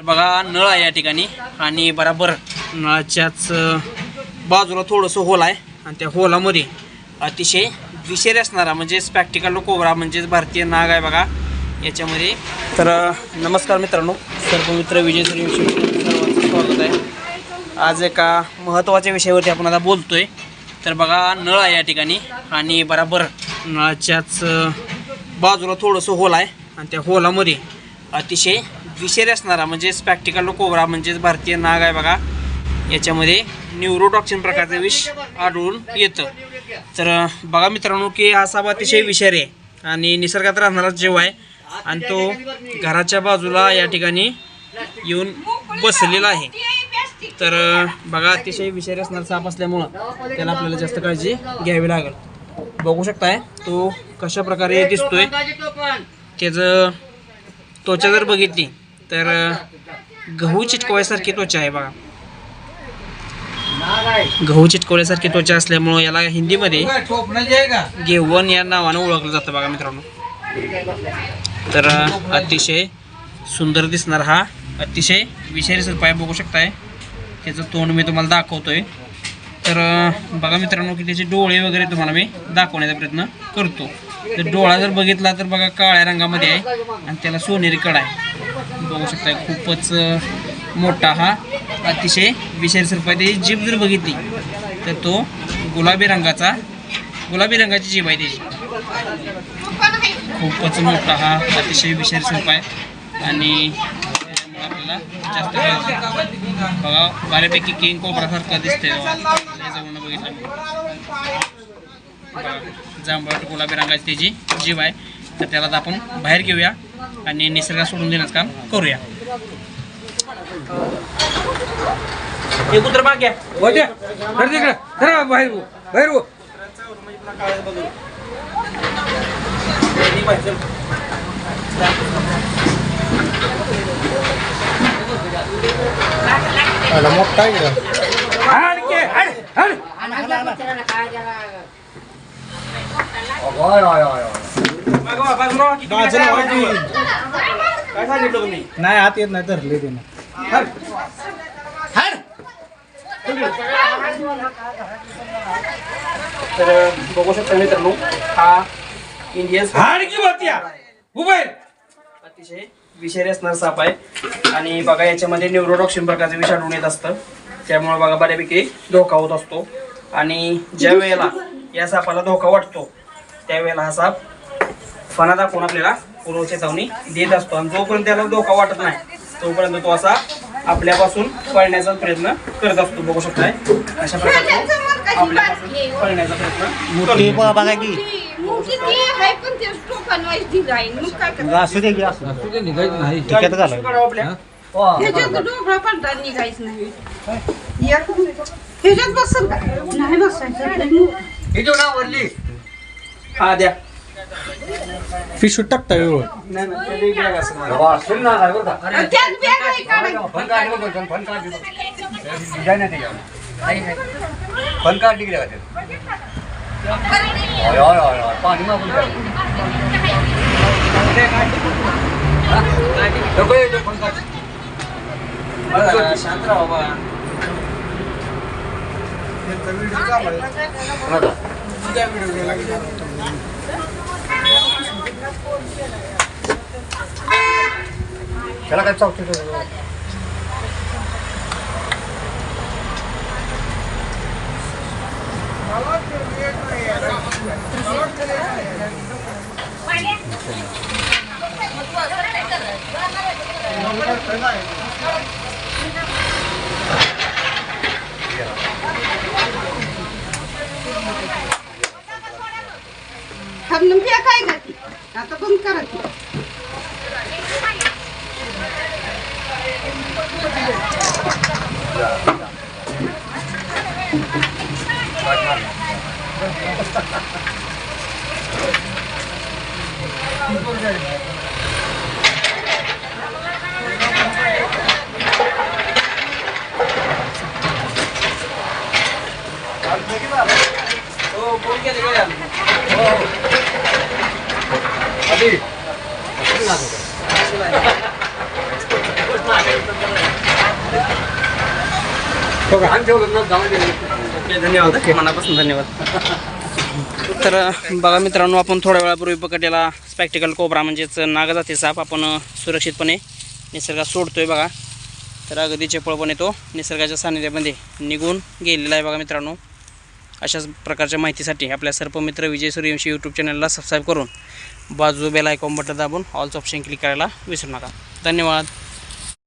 तर बघा नळ आहे या ठिकाणी आणि बराबर नळाच्याच बाजूला थोडंसं होल आहे. आणि त्या होलामध्ये अतिशय विषारी असणारा म्हणजेच प्रॅक्टिकल कोबरा म्हणजेच भारतीय नाग आहे बघा. याच्यामध्ये तर नमस्कार मित्रांनो. सर्व मित्र विजय सर्वांचं स्वागत आहे. आज एका महत्त्वाच्या विषयावरती आपण आता बोलतो आहे तर बघा नळ आहे या ठिकाणी आणि बराबर नळाच्याच बाजूला थोडंसं होल आहे. आणि त्या होलामध्ये अतिशय विषारी असणारा म्हणजेच प्रॅक्टिकल कोबरा म्हणजेच भारतीय नाग आहे बघा. याच्यामध्ये न्यूरोटॉक्सिन प्रकारचं विष आढळून येतं. तर बघा मित्रांनो की हा साप अतिशय विषारी आहे आणि निसर्गात राहणारा जीव आहे. आणि तो घराच्या बाजूला या ठिकाणी येऊन बसलेला आहे. तर बघा अतिशय विषारी असणारा साप असल्यामुळं त्याला आपल्याला जास्त काळजी घ्यावी लागेल. बघू शकताय तो कशा प्रकारे दिसतोय. त्याचं त्वचा जर बघितली तर गहू चिटकवायसारखी त्वचा आहे बघा. गहू चिटकवल्यासारखी त्वचा असल्यामुळं याला हिंदीमध्ये गेवन या नावानं ओळखलं जातं बघा मित्रांनो. तर अतिशय सुंदर दिसणार हा अतिशय विषारी सर्प आहे बघू शकताय. त्याचं तोंड मी तुम्हाला दाखवतोय. तर बघा मित्रांनो की त्याचे डोळे वगैरे तुम्हाला मी दाखवण्याचा प्रयत्न करतो. तर डोळा जर बघितला तर बघा काळ्या रंगामध्ये आहे आणि त्याला सोनेरी कडा आहे. बघू शकताय खूपच मोठा हा अतिशय विषारी सर्प आहे त्याची जीभ जर बघितली तर तो गुलाबी रंगाचा गुलाबी रंगाची जीभ आहे त्याची. खूपच मोठा हा अतिशय विषारी सर्प आहे. आणि आपल्याला जास्त बघा बऱ्यापैकी किंग कोबरासारखा दिसतंय जाऊन बघितलं. जांभळ जांभळट गुलाबी रंगाची त्याची जीव आहे. तर त्याला आपण बाहेर घेऊया. आणि निसर्गात सोडून देण्याचं काम करूया हे कुत्र माग घ्या होत्या धर तिकडे धर बाहेर हो, बाहेर हो. हाड के, हाड, हाड. मागवा, बाजूला व्हा, किती बाजूला व्हा की. काय सांगितलं तुम्ही? नाही आत येत नाही धरले ते तर बघू शकता मित्रांनो हा इंडियन अतिशय विषारी असणारा साप आहे. आणि बघा याच्यामध्ये न्यूरोटॉक्सिन प्रकारचे विष आढळून येत असतं. त्यामुळे बघा बऱ्यापैकी धोका होत असतो. आणि ज्या वेळेला या सापाला धोका वाटतो त्यावेळेला हा साप फणा दाखवून आपल्याला पूर्व चेतावणी देत असतो. आणि जोपर्यंत त्याला धोका वाटत नाही तोपर्यंत तो असा आपल्यापासून पळण्याचा प्रयत्न करत असतो. बघू शकताय. अशा प्रकारे आपल्यापासून पळण्याचा प्रयत्न मोठी करतो. बघा की. असू दे की असू दे. निघायचं नाही. काढावं आपल्या. ह्याच्यात नाही. हा द्या. पिशू टाकता व्यवस्थित नाही नाही bag त्यात शांत राहा बाबा. त्याला काय चौथी Thank you बॅग काय का ती आता बंद करा ती हो, फोन केले का यार? आधी असं नाही. ओके धन्यवाद. मनापासून धन्यवाद. तर बघा मित्रांनो आपण थोड्या वेळापूर्वी पकडलेला स्पॅक्टिकल कोबरा म्हणजेच नागजाती साप आपण सुरक्षितपणे निसर्गात सोडतोय बघा. तर अगदी चपळपणे तो निसर्गाच्या सानिध्यामध्ये निघून गेलेला आहे बघा मित्रांनो. अशाच प्रकारच्या माहितीसाठी आपल्या सर्पमित्र विजय सूर्यवंशी यूट्यूब चॅनलला सबस्क्राईब करून बाजू बेल आयकॉन बटन दाबून ऑल्स ऑप्शन क्लिक करायला विसरू नका. धन्यवाद.